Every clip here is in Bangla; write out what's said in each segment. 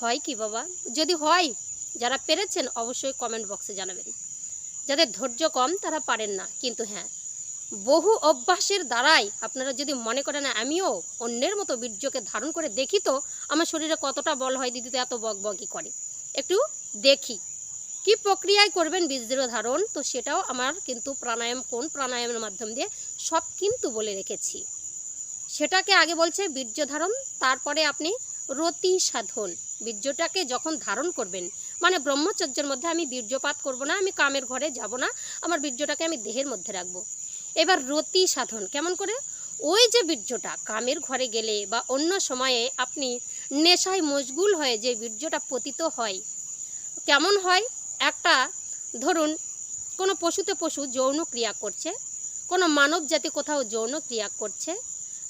হয় কি বাবা? যদি হয়, যারা পেরেছেন অবশ্যই কমেন্ট বক্সে জানাবেন। যাদের ধৈর্য কম, তারা পারেন না। কিন্তু হ্যাঁ বহু অভ্যাসের দ্বারাই আপনারা যদি মনে করেন, আমিও অন্যের মতো বীর্যকে ধারণ করে দেখি তো, আমার শরীরে কতটা বল হয়, দিদি তো এত বক বকই করে। একটু দেখি। কি প্রক্রিয়ায় করবেন বীর্য ধারণ? তো সেটাও আমার কিন্তু প্রাণায়াম, কোন প্রাণায়ামের মাধ্যম দিয়ে সব কিন্তু বলে রেখেছি। সেটাকে আগে বলছে বীর্য ধারণ, তারপরে আপনি রতি সাধন। বীর্যটাকে যখন ধারণ করবেন মানে ব্রহ্মচর্যের মধ্যে আমি বীর্যপাত করব না, আমি কামের ঘরে যাব না, আমার বীর্যটাকে আমি দেহের মধ্যে রাখব। এবার রতি সাধন, কেমন করে? ওই যে বীর্যটা কামের ঘরে গেলে বা অন্য সময়ে আপনি নেশায় মশগুল হয়ে যে বীর্যটা পতিত হয়, কেমন হয়? একটা, ধরুন, কোনো পশুতে পশু যৌন ক্রিয়া করছে, কোনো মানব জাতি কোথাও যৌন ক্রিয়া করছে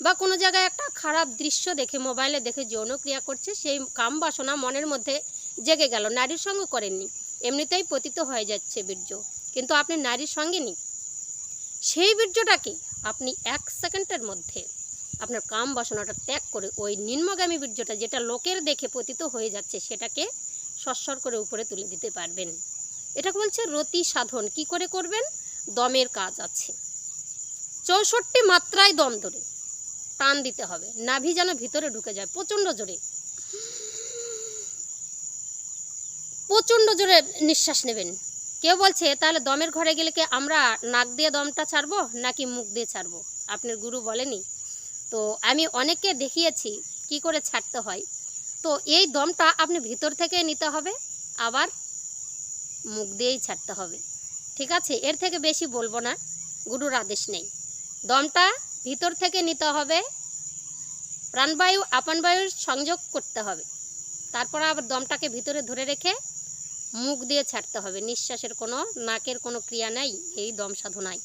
বা কোনো জায়গায় একটা খারাপ দৃশ্য দেখে মোবাইলে দেখে যৌন ক্রিয়া করছে, সেই কাম বাসনা মনের মধ্যে জেগে গেল। নারীর সঙ্গে করেননি। এমনিতেই পতিত হয়ে যাচ্ছে বীর্য। কিন্তু আপনি নারীর সঙ্গে নেই। সেই বীর্যটাকে আপনি এক সেকেন্ডের মধ্যে আপনার কাম বাসনাটা ত্যাগ করে ওই নিম্নগামী বীর্যটা যেটা লোকের দেখে পতিত হয়ে যাচ্ছে, সেটাকে সস্বর করে উপরে তুলে দিতে পারবেন। এটাকে বলছে রতি সাধন। কি করে করবেন? দমের কাজ আছে। চৌষট্টি মাত্রায় দম ধরে। টান দিতে হবে। নাভি যেন ভিতরে ঢুকে যায়। প্রচণ্ড জোরে। প্রচণ্ড জোরে নিঃশ্বাস নেবেন। কেউ বলছে, তাহলে দমের ঘরে গেলে কি আমরা নাক দিয়ে দমটা ছাড়বো, নাকি মুখ দিয়ে ছাড়বো? আপনার গুরু বলেনি। তো আমি অনেককে দেখিয়েছি কি করে ছাড়তে হয়। তো এই দমটা আপনি ভিতর থেকে নিতে হবে, আবার মুখ দিয়েই ছাড়তে হবে। ঠিক আছে? এর থেকে বেশি বলব না। গুরুর আদেশ নেই। দমটা ভিতর থেকে নিতে হবে। প্রাণবায়ু, আপনবায়ুর সংযোগ করতে হবে। তারপর আবার দমটাকে ভিতরে ধরে রেখে মুখ দিয়ে ছাড়তে হবে। নিঃশ্বাসের কোনো, নাকের কোনো ক্রিয়া নেই, এই দম সাধনায়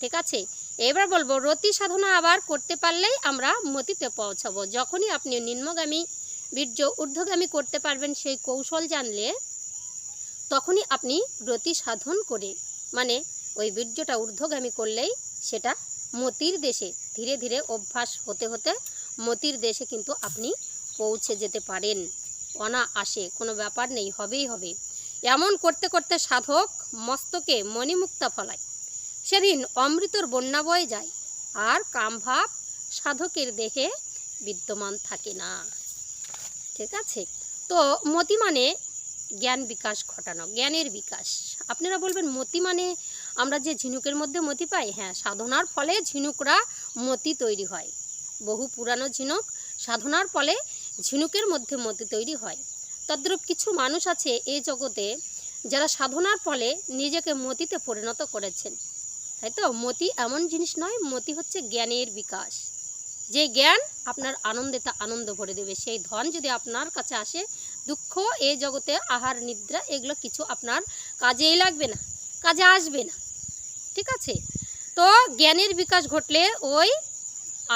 ঠিক আছে? এবার বলব, রতি সাধনা আবার করতে পারলেই আমরা মতিতে পৌঁছাবো। যখনই আপনি নিম্নগামী, বীর্য ঊর্ধ্বগামী করতে পারবেন সেই কৌশল জানলে তখনই আপনি রতি সাধন করে মানে ওই বীর্যটা ঊর্ধ্বগামী করলেই সেটা মতির দেশে ধীরে ধীরে অভ্যাস হতে হতে মতির দেশে কিন্তু আপনি পৌঁছে যেতে পারেন। অনা আসে কোনো ব্যাপার নেই, হবেই হবে। এমন করতে করতে সাধক মস্তকে মণিমুক্তা ফলায়। সেদিন অমৃতর বন্যা বয়ে যায়, আর কামভাব সাধকের দেহে বিদ্যমান থাকে না। ঠিক আছে? তো মতি মানে জ্ঞান বিকাশ ঘটানো, জ্ঞানের বিকাশ। আপনারা বলবেন মতি মানে আমরা যে ঝিনুকের মধ্যে মতি পাই হ্যাঁ সাধনার ফলে ঝিনুকরা মতি তৈরি হয়। বহু পুরানো ঝিনুক সাধনার ফলে ঝিনুকের মধ্যে মতি তৈরি হয়। তদ্রূপ কিছু মানুষ আছে এই জগতে যারা সাধনার ফলে নিজেকে মতিতে পরিণত করেছেন। তাই তো? মতি এমন জিনিস নয়, মতি হচ্ছে জ্ঞানের বিকাশ। যে জ্ঞান আপনার আনন্দে তা আনন্দ ভরে দেবে। সেই ধন যদি আপনার কাছে আসে, দুঃখ এই জগতে আহার, নিদ্রা, এগুলো কিছু আপনার কাজেই লাগবে না, কাজে আসবে না। ঠিক আছে? তো জ্ঞানের বিকাশ ঘটলে ওই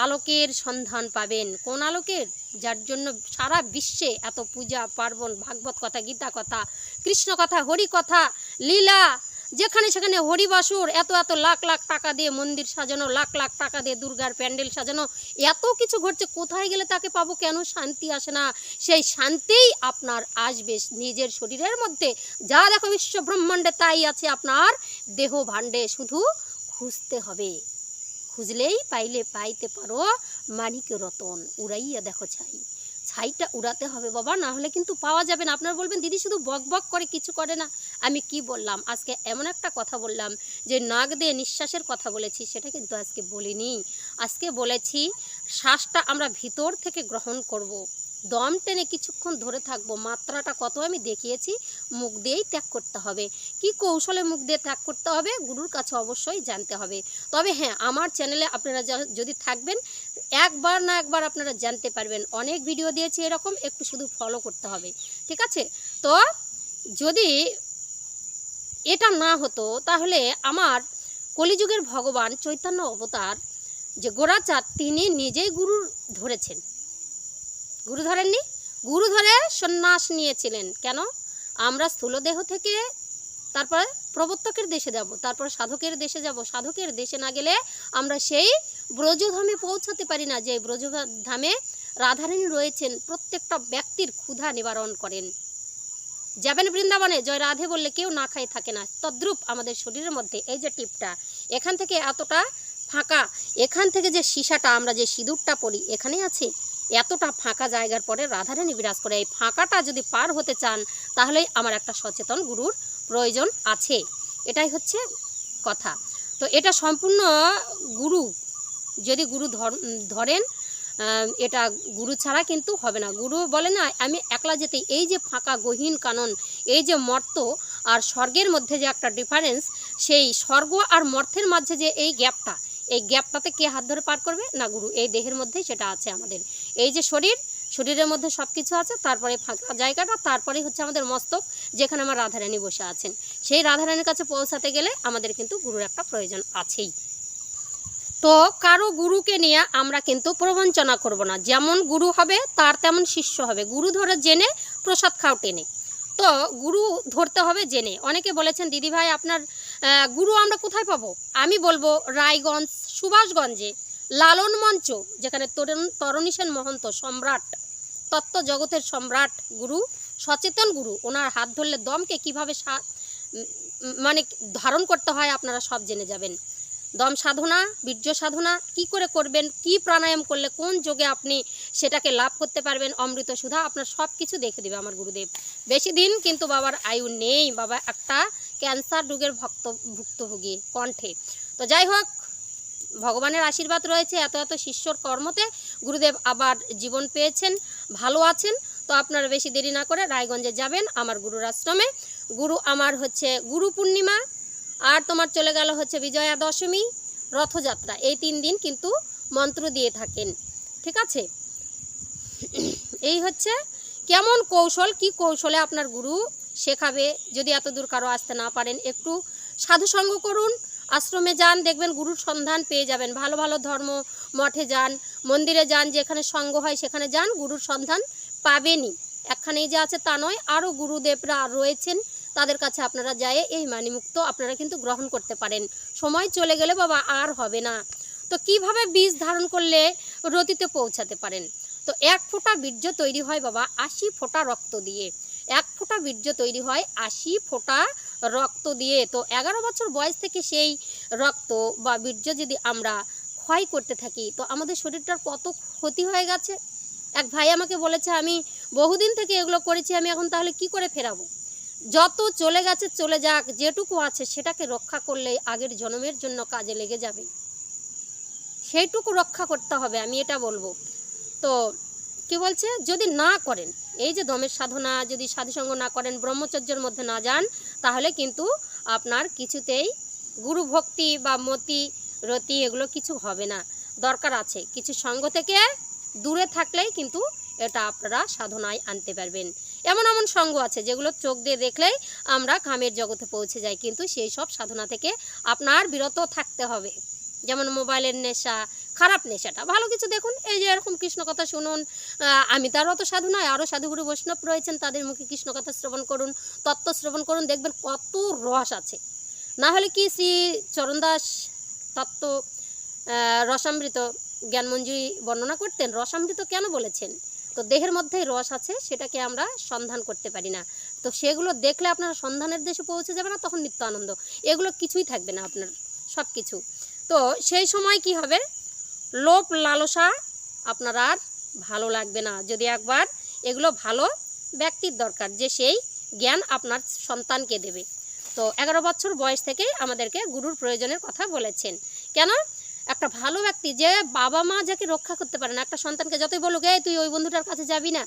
আলোকের সন্ধান পাবেন। কোন আলোকের? যার জন্য সারা বিশ্বে এত পূজা, পার্বণ, ভাগবত কথা, গীতা কথা, কৃষ্ণ কথা, হরি কথা, লীলা যেখানে সেখানে হরিবাসুর এত এত লাখ লাখ টাকা দিয়ে মন্দির সাজানো, লাখ লাখ টাকা দিয়ে দুর্গার প্যান্ডেল সাজানো, এত কিছু ঘটছে, কোথায় গেলে তাকে পাবো, কেন শান্তি আসে না? সেই শান্তিই আপনার আসবে নিজের শরীরের মধ্যে। যা দেখো বিশ্ব ব্রহ্মাণ্ডে তাই আছে আপনার দেহ ভাণ্ডে। শুধু খুঁজতে হবে। খুঁজলেই পাইলে পাইতে পারো মানিক রতন, উড়াইয়া দেখো ছাই। ছাইটা উড়াতে হবে বাবা না হলে কিন্তু পাওয়া যাবে না। আপনারা বলবেন, দিদি শুধু বক বক করে কিছু করে না। আমি কি বললাম? আজকে এমন একটা কথা বললাম যে নাক দিয়ে নিঃশ্বাসের কথা বলেছি, সেটা কিন্তু আজকে বলিনি। আজকে বলেছি, শ্বাসটা আমরা ভিতর থেকে গ্রহণ করব। দম টেনে কিছুক্ষণ ধরে থাকব। মাত্রাটা কত আমি দেখিয়েছি। মুখ দিয়েই ত্যাগ করতে হবে। কি কৌশলে মুখ দিয়ে ত্যাগ করতে হবে গুরুর কাছে অবশ্যই জানতে হবে। তবে হ্যাঁ আমার চ্যানেলে আপনারা যদি থাকবেন, একবার না একবার আপনারা জানতে পারবেন। অনেক ভিডিও দিয়েছি এরকম, একটু শুধু ফলো করতে হবে। ঠিক আছে? তো যদি এটা না হতো, তাহলে আমার কলিযুগের ভগবান চৈতন্য অবতার যে গোড়াচাঁদ, তিনি নিজেই গুরুর ধরেছেন। গুরু ধরেননি? গুরু ধরে সন্ন্যাস নিয়েছিলেন। কেন? আমরা স্থূলদেহ থেকে তারপরে প্রবর্তকের দেশে যাব, তারপর সাধকের দেশে যাব। সাধকের দেশে না গেলে আমরা সেই ব্রজধামে পৌঁছাতে পারি না। যে ব্রজধামে রাধারানী রয়েছেন, প্রত্যেকটা ব্যক্তির ক্ষুধা নিবারণ করেন। যাবেন বৃন্দাবনে? জয় রাধে বললে কেউ না খাই থাকে না। তদ্রূপ আমাদের শরীরের মধ্যে, এই যে টিপটা, এখান থেকে এতটা ফাঁকা, এখান থেকে যে সীসাটা, আমরা যে সিঁদুরটা পরি এখানে আছে? এতটা ফাঁকা জায়গার পরে রাধারানী বিরাজ করে এই ফাঁকাটা যদি পার হতে চান, তাহলেই আমার একটা সচেতন গুরুর প্রয়োজন আছে। এটাই হচ্ছে কথা। তো এটা সম্পূর্ণ গুরু, যদি গুরু ধর, ধরেন এটা গুরু ছাড়া কিন্তু হবে না। গুরু বলে না, আমি একলা যেতে, এই যে ফাঁকা গহীন কানন, এই যে মর্ত আর স্বর্গের মধ্যে যে একটা ডিফারেন্স সেই স্বর্গ আর মর্থের মাঝে যে এই গ্যাপটা এই গ্যাপটাতে কে হাত ধরে পার করবে? না, গুরু, এই দেহের মধ্যেই সেটা আছে আমাদের। এই যে শরীর, শরীরের মধ্যে সব কিছু আছে, তারপরে ফাঁকা জায়গাটা, তারপরে হচ্ছে আমাদের মস্তক, যেখানে আমার রাধারানী বসে আছেন। সেই রাধারানীর কাছে পৌঁছাতে গেলে আমাদের কিন্তু গুরুর একটা প্রয়োজন আছেই। তো কারও গুরুকে নিয়ে আমরা কিন্তু প্রবঞ্চনা করব না। যেমন গুরু হবে, তার তেমন শিষ্য হবে। গুরু ধরে জেনে প্রসাদ খাও টেনে। তো গুরু ধরতে হবে জেনে। অনেকে বলেছেন, দিদি ভাই, আপনার গুরু আমরা কোথায় পাবো? আমি বলব রায়গঞ্জ, সুভাষগঞ্জে, লালন মঞ্চ, যেখানে তরুণ সেন মহন্ত সম্রাট, তত্ত্ব জগতের সম্রাট গুরু, সচেতন গুরু, ওনার হাত ধরলে দমকে কীভাবে মানে ধারণ করতে হয় আপনারা সব জেনে যাবেন। দম সাধনা, বীর্য সাধনা, কি করে করবেন, কি প্রাণায়াম করলে, কোন যোগে আপনি সেটাকে লাভ করতে পারবেন, অমৃত সুধা, আপনার সব কিছু দেখে দেবে আমার গুরুদেব। বেশি দিন কিন্তু বাবার আয়ু নেই, বাবা একটা ক্যান্সার রোগের ভক্ত, ভুক্তভোগী কণ্ঠে। তো যাই হোক, ভগবানের আশীর্বাদ রয়েছে, এত এত শিষ্যর কর্মতে গুরুদেব আবার জীবন পেয়েছেন, ভালো আছেন। তো আপনারা বেশি দেরি না করে রায়গঞ্জে যাবেন, আমার গুরুর আশ্রমে। গুরু আমার হচ্ছে গুরু পূর্ণিমা। আর তোমার চলে গেল হচ্ছে বিজয়া দশমী, রথযাত্রা। এই তিন দিন কিন্তু মন্ত্র দিয়ে থাকেন। ঠিক আছে? এই হচ্ছে কেমন কৌশল, কি কৌশলে আপনার গুরু শেখাবে? যদি এত দূর কারও আসতে না পারেন, একটু সাধুসঙ্গ করুন, আশ্রমে যান, দেখবেন গুরুর সন্ধান পেয়ে যাবেন। ভালো ভালো ধর্ম মঠে যান, মন্দিরে যান, যেখানে সঙ্গ হয় সেখানে যান, গুরুর সন্ধান পাবেনই। একখানেই যে আছে তা নয় আরও গুরুদেবরা রয়েছেন তাদের কাছে আপনারা যায় এই মানিমুক্ত আপনারা কিন্তু গ্রহণ করতে পারেন। সময় চলে গেলে বাবা আর হবে না। তো কীভাবে বীজ ধারণ করলে রতিতে পৌঁছাতে পারেন? তো এক ফোঁটা বীর্য তৈরি হয় বাবা আশি ফোঁটা রক্ত দিয়ে। এক ফোঁটা বীর্য তৈরি হয় আশি ফোঁটা রক্ত দিয়ে। তো এগারো বছর বয়স থেকে সেই রক্ত বা বীর্য যদি আমরা ক্ষয় করতে থাকি, তো আমাদের শরীরটার কত ক্ষতি হয়ে গেছে? এক ভাই আমাকে বলেছে, আমি বহুদিন থেকে এগুলো করেছি, আমি এখন তাহলে কি করে ফেরাবো? যত চলে গেছে, চলে যাক, যেটুকু আছে, সেটাকে রক্ষা করলেই আগের জন্মের জন্য কাজে লেগে যাবে। সেইটুকু রক্ষা করতে হবে, আমি এটা বলব। তো, কি বলছে? যদি না করেন, এই যে দমের সাধনা, যদি সাধুসঙ্গ না করেন, ব্রহ্মচর্যের মধ্যে না যান, তাহলে কিন্তু আপনার কিছুতেই গুরু ভক্তি বা মতি, রতি এগুলো কিছু হবে না। দরকার আছে, কিছু সঙ্গ থেকে দূরে থাকলেই কিন্তু এটা আপনারা সাধনায় আনতে পারবেন। এমন এমন সঙ্গ আছে যেগুলো চোখ দিয়ে দেখলেই আমরা কামের জগতে পৌঁছে যাই, কিন্তু সেই সব সাধনা থেকে আপনার বিরত থাকতে হবে। যেমন মোবাইলের নেশা, খারাপ নেশাটা, ভালো কিছু দেখুন। এই যে এরকম কৃষ্ণ কথা শুনুন আমি তার অত সাধু নয়, আরও সাধুগুরু বৈষ্ণব রয়েছেন, তাদের মুখে কৃষ্ণ কথা শ্রবণ করুন, তত্ত্ব শ্রবণ করুন, দেখবেন কত রস আছে। না হলে কি শ্রী চরণদাস তত্ত্ব রসামৃত জ্ঞানমঞ্জুরি বর্ণনা করতেন? রসামৃত কেন বলেছেন? তো দেহের মধ্যেই রস আছে, সেটাকে আমরা সন্ধান করতে পারি না। তো সেগুলো দেখলে আপনারা সন্ধানের দেশে পৌঁছে যাবে না, তখন নিত্য আনন্দ। এগুলো কিছুই থাকবে না আপনার সব কিছু তো সেই সময় কি হবে? লোভ লালসা আপনার আর ভালো লাগবে না। যদি একবার এগুলো ভালো ব্যক্তির দরকার, যে সেই জ্ঞান আপনার সন্তানকে দেবে। তো এগারো বছর বয়স থেকেই আমাদেরকে গুরুর প্রয়োজনের কথা বলেছেন। কেন? একটা ভালো ব্যক্তি যে বাবা মা যাকে রক্ষা করতে পারে না, একটা সন্তানকে যতই বলুক, এই, তুই ওই বন্ধুটার কাছে যাবি না।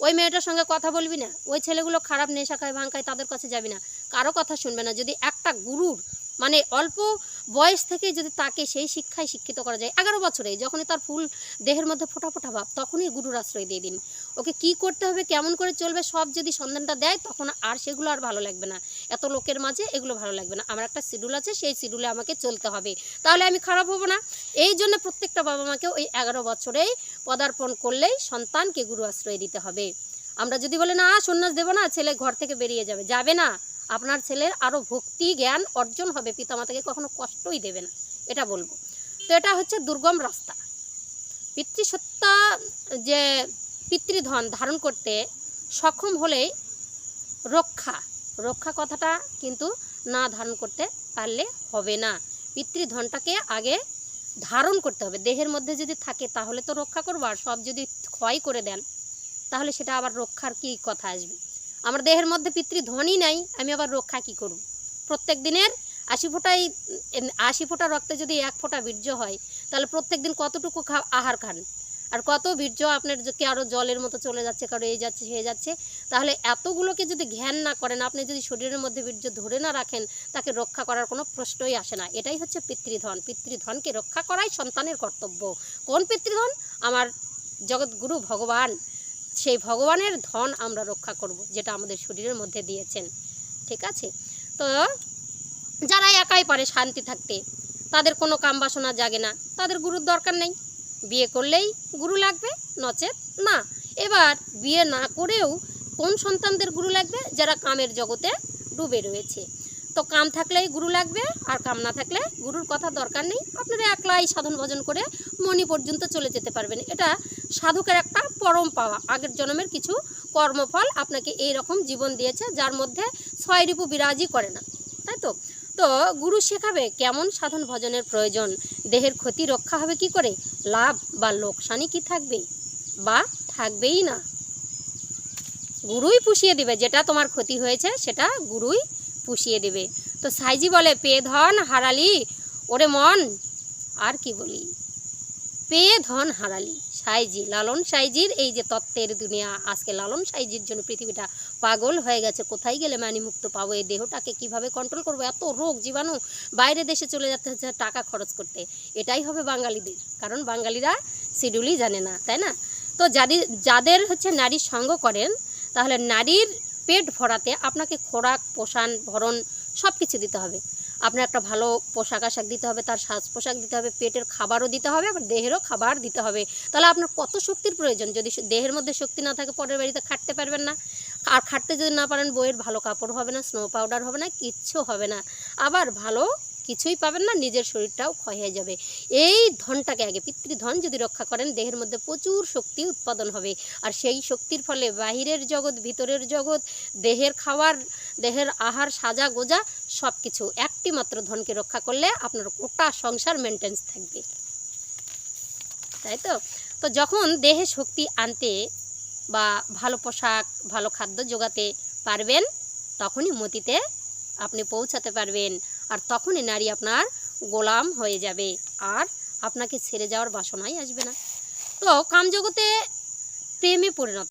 ওই মেয়েটার সঙ্গে কথা বলবি না। ওই ছেলেগুলো খারাপ নেশা খায় ভাঙ খায়, তাদের কাছে যাবি না। কারও কথা শুনবে না। যদি একটা গুরুর মানে অল্প বয়স থেকে যদি তাকে সেই শিক্ষায় শিক্ষিত করা যায়, এগারো বছরে যখনই তার ফুল দেহের মধ্যে ফোটা ফোটা ভাব, তখনই গুরুর আশ্রয় দিয়ে দিন। ওকে কি করতে হবে, কেমন করে চলবে, সব যদি সন্ধানটা দেয়, তখন আর সেগুলো আর ভালো লাগবে না। এত লোকের মাঝে এগুলো ভালো লাগবে না। আমার একটা শিডিউল আছে, সেই শিডিউলে আমাকে চলতে হবে। তাহলে আমি খারাপ হব না। এই জন্য প্রত্যেকটা বাবা মাকে ওই এগারো বছরেই পদার্পণ করলেই সন্তানকে গুরু আশ্রয় দিতে হবে। আমরা যদি বলে, না, সন্ন্যাস দেবো না, ছেলে ঘর থেকে বেরিয়ে যাবে। যাবে না। আপনার ছেলের আরও ভক্তি, জ্ঞান অর্জন হবে। পিতামাতাকে কখনো কষ্টই দেবে না, এটা বলব। তো এটা হচ্ছে দুর্গম রাস্তা। পিতৃসত্তা যে পিতৃধন ধারণ করতে সক্ষম হলেই রক্ষা রক্ষা কথাটা কিন্তু না ধারণ করতে পারলে হবে না। পিতৃধনটাকে আগে ধারণ করতে হবে। দেহের মধ্যে যদি থাকে তাহলে তো রক্ষা করব, আর সব যদি ক্ষয় করে দেন, তাহলে সেটা আবার রক্ষার কি কথা আসবে? আমার দেহের মধ্যে পিতৃধনই নাই, আমি আবার রক্ষা কি করব? প্রত্যেক দিনের আশি ফোঁটাই আশি ফোঁটা রক্তে যদি এক ফোঁটা বীর্য হয়, তাহলে প্রত্যেক দিন কতটুকু আহার খান? আর কত বীর্য আপনার কারও জলের মতো চলে যাচ্ছে, কারও এই যাচ্ছে, সে যাচ্ছে, তাহলে এতগুলোকে যদি জ্ঞান না করেন, আপনি যদি শরীরের মধ্যে বীর্য ধরে না রাখেন, তাকে রক্ষা করার কোনো প্রশ্নই আসে না। এটাই হচ্ছে পিতৃধন। পিতৃধনকে রক্ষা করাই সন্তানের কর্তব্য। কোন পিতৃধন? আমার জগৎগুরু ভগবান। সেই ভগবানের ধন আমরা রক্ষা করব, যেটা আমাদের শরীরের মধ্যে দিয়েছেন। ঠিক আছে? তো যারা একাই পারে শান্তি থাকতে, তাদের কোনো কাম বাসনা জাগে না, তাদের গুরুর দরকার নেই। বিয়ে করলেই গুরু লাগবে, নচেত না। এবার বিয়ে না করেও কোন সন্তানদের গুরু লাগবে? যারা কামের জগতে ডুবে রয়েছে। তো কাম থাকলেই গুরু লাগবে, আর কাম না থাকলে গুরুর কথা দরকার নেই। আপনারা একলাই সাধন ভজন করে মনি পর্যন্ত চলে যেতে পারবেন। এটা সাধকের একটা পরম পাওয়া। আগের জন্মের কিছু কর্মফল আপনাকে এই রকম জীবন দিয়েছে, যার মধ্যে ছয় রিপু বিরাজই করে না। তাই তো? তো গুরু শেখাবে কেমন সাধন ভজনের প্রয়োজন? দেহের ক্ষতি রক্ষা হবে কি করে? লাভ বা লোকসানই কি থাকবে বা থাকবেই না? গুরুই পুষিয়ে দিবে, যেটা তোমার ক্ষতি হয়েছে, সেটা গুরুই পুষিয়ে দেবে। তো সাইজি বলে পেয়ে ধন হারালি, ওরে মন। আর কি বলি? পেয়ে ধন হারালি। সাইজি, লালন সাইজির এই যে তত্ত্বের দুনিয়া, আজকে লালন সাইজির জন্য পৃথিবীটা পাগল হয়ে গেছে, কোথায় গেলে মানি মুক্ত পাবো? এই দেহটাকে কীভাবে কন্ট্রোল করব? এত রোগ জীবাণু বাইরে দেশে চলে যেতে হচ্ছে টাকা খরচ করতে। এটাই হবে বাঙালিদের, কারণ বাঙালিরা শিডিউলই জানে না, তাই না? তো যাদের যাদের হচ্ছে নারীর সঙ্গ করেন, তাহলে নারীর পেট ভরাতে আপনাকে খোরাক, পোষণ, ভরণ সব কিছু দিতে হবে। আপনার একটা ভালো পোশাক আশাক দিতে হবে, তার সাজ পোশাক দিতে হবে, পেটের খাবারও দিতে হবে, আবার দেহেরও খাবার দিতে হবে। তাহলে আপনার কত শক্তির প্রয়োজন? যদি দেহের মধ্যে শক্তি না থাকে, পরের বাড়িতে খাটতে পারবেন না। আর খাটতে যদি না পারেন, বইয়ের ভালো কাপড় হবে না স্নো পাউডার হবে না, কিচ্ছু হবে না। আবার ভালো কিছুই পাবেন না, নিজের শরীরটাও ক্ষয় হয়ে যাবে। এই ধনটাকে আগে, পিতৃধন যদি রক্ষা করেন, দেহের মধ্যে প্রচুর শক্তি উৎপাদন হবে। আর সেই শক্তির ফলে বাহিরের জগৎ, ভিতরের জগৎ, দেহের খাওয়ার, দেহের আহার, সাজা গোজা সব কিছু একটি মাত্র ধনকে রক্ষা করলে আপনার গোটা সংসার মেনটেন্স থাকবে। তাই তো? তো যখন দেহে শক্তি আনতে বা ভালো পোশাক, ভালো খাদ্য যোগাতে পারবেন, তখনই মতিতে আপনি পৌঁছাতে পারবেন। আর তখনই নারী আপনার গোলাম হয়ে যাবে। আর আপনাকে ছেড়ে যাওয়ার বাসনাই আসবে না। তো কামজগতে প্রেমে পরিণত